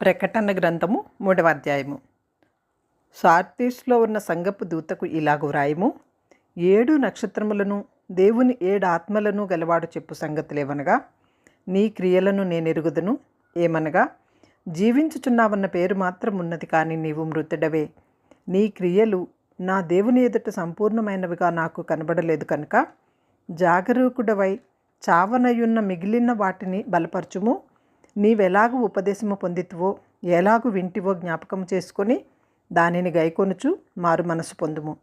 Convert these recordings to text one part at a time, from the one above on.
ప్రకటన గ్రంథము మూడవ అధ్యాయము సార్తీస్లో ఉన్న సంగపు దూతకు ఇలాగు వ్రాయము ఏడు నక్షత్రములను దేవుని ఏడు ఆత్మలను గలవాడు చెప్పు సంగతులేవనగా నీ క్రియలను నేను ఎరుగుదను ఏమనగా జీవించుచున్నావన్న పేరు మాత్రం ఉన్నది కానీ నీవు మృతుడవే. నీ క్రియలు నా దేవుని ఎదుట సంపూర్ణమైనవిగా నాకు కనబడలేదు కనుక జాగరూకుడవై చావనయున్న మిగిలిన వాటిని బలపరచుము నీవెలాగు ఉపదేశము పొందితువో ఎలాగు వింటివో జ్ఞాపకం చేసుకొని దానిని గైకొనుచు మారు మనసు పొందుము.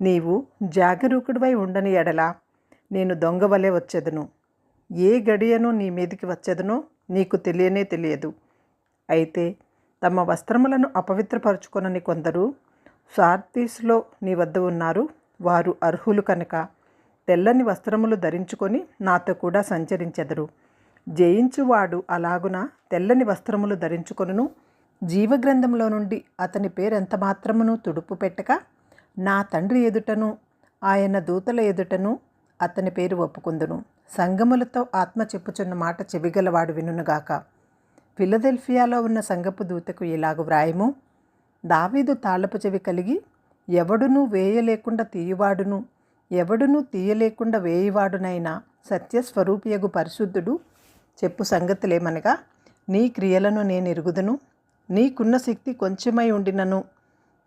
నీవు జాగరూకుడివై ఉండని ఎడల నేను దొంగ వలె వచ్చేదను. ఏ గడియను నీ మీదికి వచ్చేదనో నీకు తెలియనే తెలియదు. అయితే తమ వస్త్రములను అపవిత్రపరచుకొనని కొందరు సార్తీస్లో నీ వద్ద ఉన్నారు. వారు అర్హులు కనుక తెల్లని వస్త్రములు ధరించుకొని నాతో కూడా సంచరించెదరు. జయించువాడు అలాగున? తెల్లని వస్త్రములు ధరించుకొనును. జీవగ్రంథంలో నుండి అతని పేరెంత మాత్రమును తుడుపు పెట్టక నా తండ్రి ఎదుటను ఆయన దూతల ఎదుటను అతని పేరు ఒప్పుకుందును. సంగములతో ఆత్మ చెప్పుచున్న మాట చెవిగలవాడు వినుగాక ఫిలదెల్ఫియాలో ఉన్న సంగపు దూతకు ఇలాగు వ్రాయము? దావీదు తాళపు చెవి కలిగి ఎవడునూ వేయలేకుండా తీయువాడును ఎవడునూ తీయలేకుండా వేయవాడునైనా సత్యస్వరూపియగు పరిశుద్ధుడు చెప్పు సంగతులేమనగా నీ క్రియలను నేను ఎరుగుదును నీకున్న శక్తి కొంచెమై ఉండినను.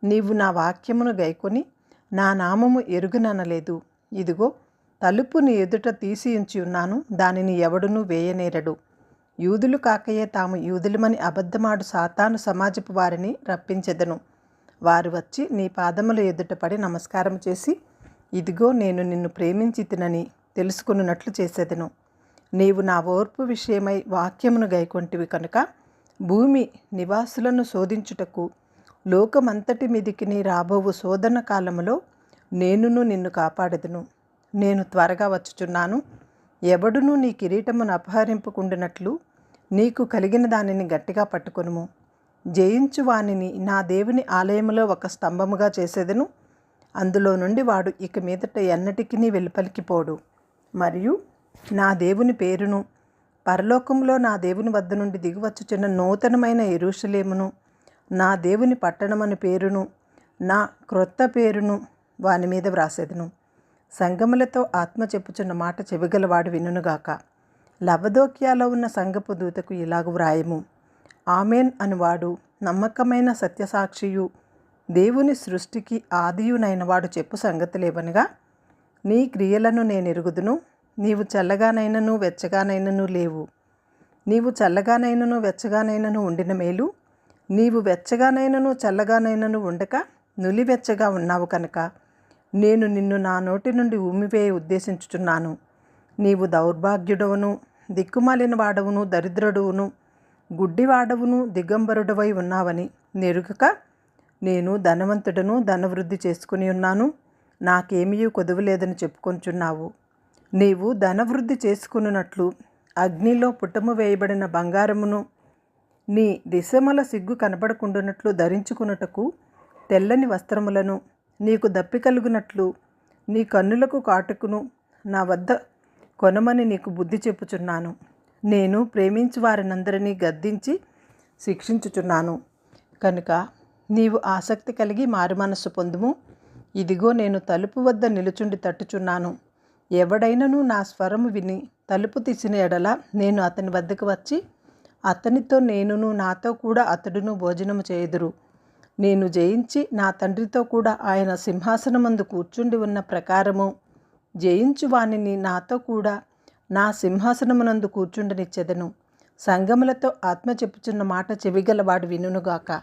నీవు నా వాక్యమును గైకొని నా నామము ఎరుగుననలేదు. ఇదిగో తలుపుని ఎదుట తీసి ఉంచి ఉన్నాను దానిని ఎవడునూ వేయనేరడు. యూదులు కాకయే తాము యూదులమని అబద్ధమాడు సాతాను సమాజపు వారిని రప్పించెదను. వారు వచ్చి నీ పాదముల ఎదుట పడి నమస్కారం చేసి ఇదిగో నేను నిన్ను ప్రేమించితినని తెలుసుకున్నట్లు చేసేదను. నీవు నా ఓర్పు విషయమై వాక్యమును గైకొంటివి కనుక భూమి నివాసులను శోధించుటకు లోకమంతటి మీదికి నీ రాబోవు శోధన కాలములో నేనును నిన్ను కాపాడదును. నేను త్వరగా వచ్చుచున్నాను. ఎవడునూ నీ కిరీటమును అపహరింపుకుండినట్లు నీకు కలిగిన దానిని గట్టిగా పట్టుకొనుము. జయించు వానిని నా దేవుని ఆలయములో ఒక స్తంభముగా చేసేదను. అందులో నుండి వాడు ఇక మీదట ఎన్నటికీ వెలుపలికిపోడు మరియు నా దేవుని పేరును పరలోకంలో నా దేవుని వద్ద నుండి దిగివచ్చుచున్న నూతనమైన ఎరుషలేమును నా దేవుని పట్టణమని పేరును నా క్రొత్త పేరును వాని మీద వ్రాసేదను. సంగములతో ఆత్మ చెప్పుచున్న మాట చెవిగలవాడు వినుగాక లవదోక్యాలో ఉన్న సంగపు దూతకు ఇలాగు వ్రాయము. ఆమెన్ అనువాడు నమ్మకమైన సత్యసాక్షియు దేవుని సృష్టికి ఆదియునైనవాడు చెప్పు సంగతులేవనగా నీ క్రియలను నేను ఎరుగుదును నీవు చల్లగానైనను వెచ్చగానైనను లేవు. నీవు చల్లగానైనను వెచ్చగానైనను ఉండిన మేలు. నీవు వెచ్చగానైనను చల్లగానైనను ఉండక నులివెచ్చగా ఉన్నావు కనుక. నేను నిన్ను నా నోటి నుండి ఉమ్మివేయ ఉద్దేశించుచున్నాను. నీవు దౌర్భాగ్యుడవును దిక్కుమాలిన వాడవును దరిద్రుడువును గుడ్డివాడవును దిగంబరుడవై ఉన్నావని నెరుగక నేను ధనవంతుడను ధనవృద్ధి చేసుకుని ఉన్నాను. నాకేమీ కొదువలేదని చెప్పుకొంచున్నావు. నీవు ధనవృద్ధి చేసుకున్నట్లు అగ్నిలో పుట్టము వేయబడిన బంగారమును నీ దిశమల సిగ్గు కనబడకుండానట్లు ధరించుకున్నటకు తెల్లని వస్త్రములను నీకు దప్పి కలుగునట్లు నీ కన్నులకు కాటుకును నా వద్ద కొనమని నీకు బుద్ధి చెప్పుచున్నాను. నేను ప్రేమించి వారినందరినీ గద్దించి శిక్షించుచున్నాను. కనుక నీవు ఆసక్తి కలిగి మారు మనస్సు పొందుము. ఇదిగో నేను తలుపు వద్ద నిలుచుండి తట్టుచున్నాను. ఎవడైనను నా స్వరము విని తలుపు తీసిన ఎడల నేను అతని వద్దకు వచ్చి అతనితో నేనును నాతో కూడా అతడును భోజనము చేయుదురు. నేను జయించి నా తండ్రితో కూడా ఆయన సింహాసనమందు కూర్చుండి ఉన్న ప్రకారము జయించు వానిని నాతో కూడా నా సింహాసనమునందు కూర్చుండనిచ్చెదను. సంగములతో ఆత్మ చెప్పుచున్న మాట చెవిగలవాడు వినునుగాక.